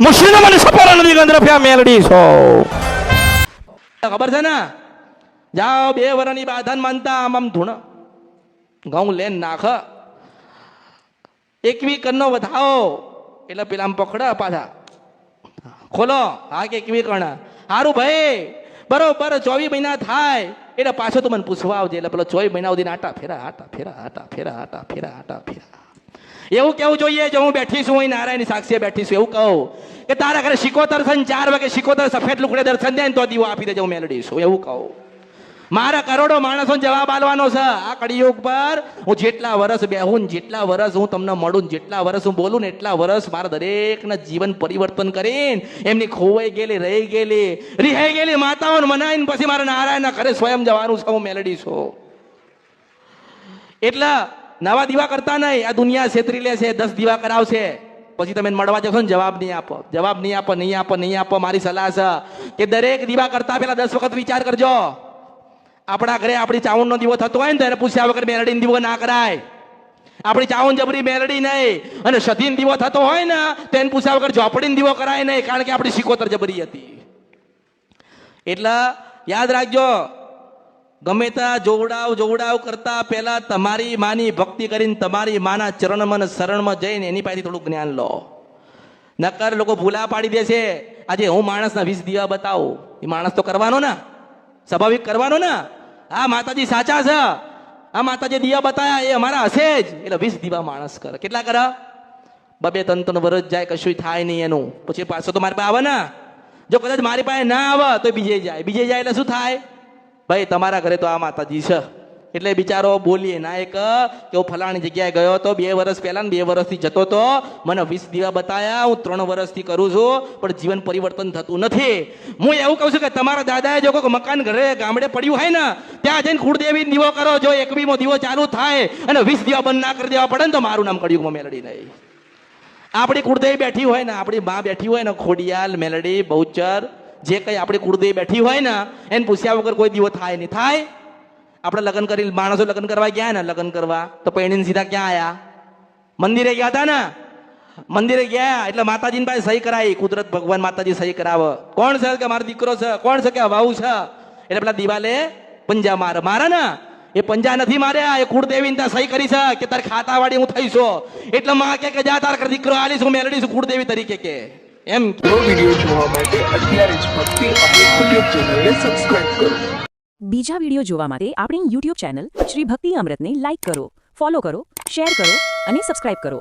મુશ્લિમ મને સપોરા નદી ગંદ્રફ્યા મેલડી છો. ખબર છે ને? જાઓ બે વરની બાધન માનતા આમ આમ ધૂણ. ઘઉં લેન નાખ. એકવી કરનો વધાવો. એટલે પેલા આમ પકડા પાછા. ખોલો. હા કે એકવી કરણ હારું ભાઈ. બરોબર, ચોવીસ મહિના થાય. એટલે પાછો તું મને પૂછવા આવજે. એટલે પેલો ચોવીસ મહિના સુધી આટા ફેરા આટા ફેરા આટા ફેરા આટા ફેરા આટા ફેરા. એવું કેવું જોઈએ? જો હું બેઠી છું, અહીં નારાયણ સાક્ષીએ બેઠી છું, એવું કહું કે તારા ઘરે શિકોતર છે ચાર વાગે શિકોતર સફેદ લુકડે દર્શન દે ને તો દીવો આપી દેજો, હું મેલડી છું, એવું કહું. મારા કરોડો માણસો જવાબ આલવાનો છે. આ કળિયુગ પર હું જેટલા વર્ષ બેહું જેટલા વર્ષ હું તમને મળું જેટલા વર્ષ હું બોલું ને એટલા વર્ષ મારા દરેકના જીવન પરિવર્તન કરીને એમની ખોવાઈ ગયેલી, રહી ગયેલી, રિહાઈ ગયેલી માતાઓને મનાવીને પછી મારા નારાયણના ઘરે સ્વયં જવાનું છે, હું મેલડી છું. એટલે નવા દીવા કરતા નહીં. આ દુનિયા છેતરી લે છે, દસ દીવા કરાવશે. પછી તમે મળવા જશો ને, જવાબ નહીં આપો. જવાબ નહીં આપો નહીં આપો નહીં આપો, મારી સલાહ છે કે દરેક દીવા કરતા પહેલા દસ વખત વિચાર કરજો. આપણા ઘરે આપણી ચાવણનો દીવો થતો હોય ને ત્યારે પૂછ્યા વગર મેરડી દીવો ના કરાય. આપણી ચાવણ જબરી મેરડી નહીં. અને સધીન દીવો થતો હોય ને તેને પૂછ્યા વગર ઝોપડીનો દીવો કરાય નહીં, કારણ કે આપણી શિકોતર જબરી હતી. એટલે યાદ રાખજો ગમે ત્યાં જોવડાવ જોવડાવ કરતા પહેલા તમારી માની ભક્તિ કરીને તમારી માના ચરણમાં શરણમાં જઈને એની પાસેથી થોડું જ્ઞાન લો. નકર લોકો ભૂલા પાડી દે છે. આજે હું માણસના વીસ દીવા બતાવું. એ માણસ તો કરવાનો ને. સ્વાભાવિક કરવાનો ને. આ માતાજી સાચા છે. આ માતાજી દીવા બતાયા એ અમારા હશે જ. એટલે વીસ દીવા માણસ કરે. કેટલા કરે? બબે ત્રણ ત્રણ વરસ જાય કશું થાય નહીં એનું. પછી પાછો તો મારી પાસે આવે ને. જો કદાચ મારી પાસે ના આવે, તો બીજે જાય. બીજે જાય એટલે શું થાય? ભાઈ, તમારા ઘરે તો આ માતાજી છે. એટલે બિચારો બોલીએ ના એક કે હું ફલાણી જગ્યાએ ગયો તો બે વર્ષ પહેલા ને બે વર્ષથી જતો તો મને વીસ દીવા બતાયા, હું ત્રણ વર્ષથી કરું છું, પણ જીવન પરિવર્તન થતું નથી. હું એવું કહું છું કે તમારા દાદાએ જો કોઈ મકાન ઘરે ગામડે પડ્યું હોય ને, ત્યાં જઈને કુળદેવી દીવો કરો, જો એકવીમો દીવો ચાલુ થાય અને વીસ દીવા બંધ ના કરી દેવા પડે ને, તો મારું નામ કળિયુગમાં મેલડી નહીં. આપણી કુળદેવી બેઠી હોય ને, આપણી મા બેઠી હોય ને, ખોડિયાલ, મેલડી, બહુચર જે કંઈ આપણી કુળદેવી બેઠી હોય ને, એને પૂછ્યા વગર કોઈ દીવો થાય નહીં. થાય? આપણે લગ્ન કરી માણસો લગ્ન કરવા ગયા ને, લગ્ન કરવા, તો પૈણીને સીધા ક્યાં આયા? મંદિરે ગયા હતા ને? મંદિરે ગયા, એટલે માતાજીની પાસે સહી કરાવી. કુદરત ભગવાન માતાજી સહી કરાવે. કોણ છે? કે મારો દીકરો છે? કોણ છે? કે વાવું છે? એટલે પેલા દિવાલે પંજા મારે. મારે ને? એ પંજા નથી માર્યા. એ કુળદેવી ત્યાં સહી કરી છે કે તારે ખાતાવાળી હું થઈશું? એટલે માં કે જા, તાર દીકરો આલીશ, હું મેળવીશ કુળદેવી તરીકે કે. એમ વીડિયો જોવા માટે અત્યારે જ ભક્તિ યુટ્યુબ ચેનલને સબસ્ક્રાઇબ કરો. બીજા વીડિયો જોવા માટે આપણી યુટ્યુબ ચેનલ શ્રી ભક્તિ અમૃતને લાઇક કરો ફોલો કરો શેર કરો અને સબસ્ક્રાઇબ કરો.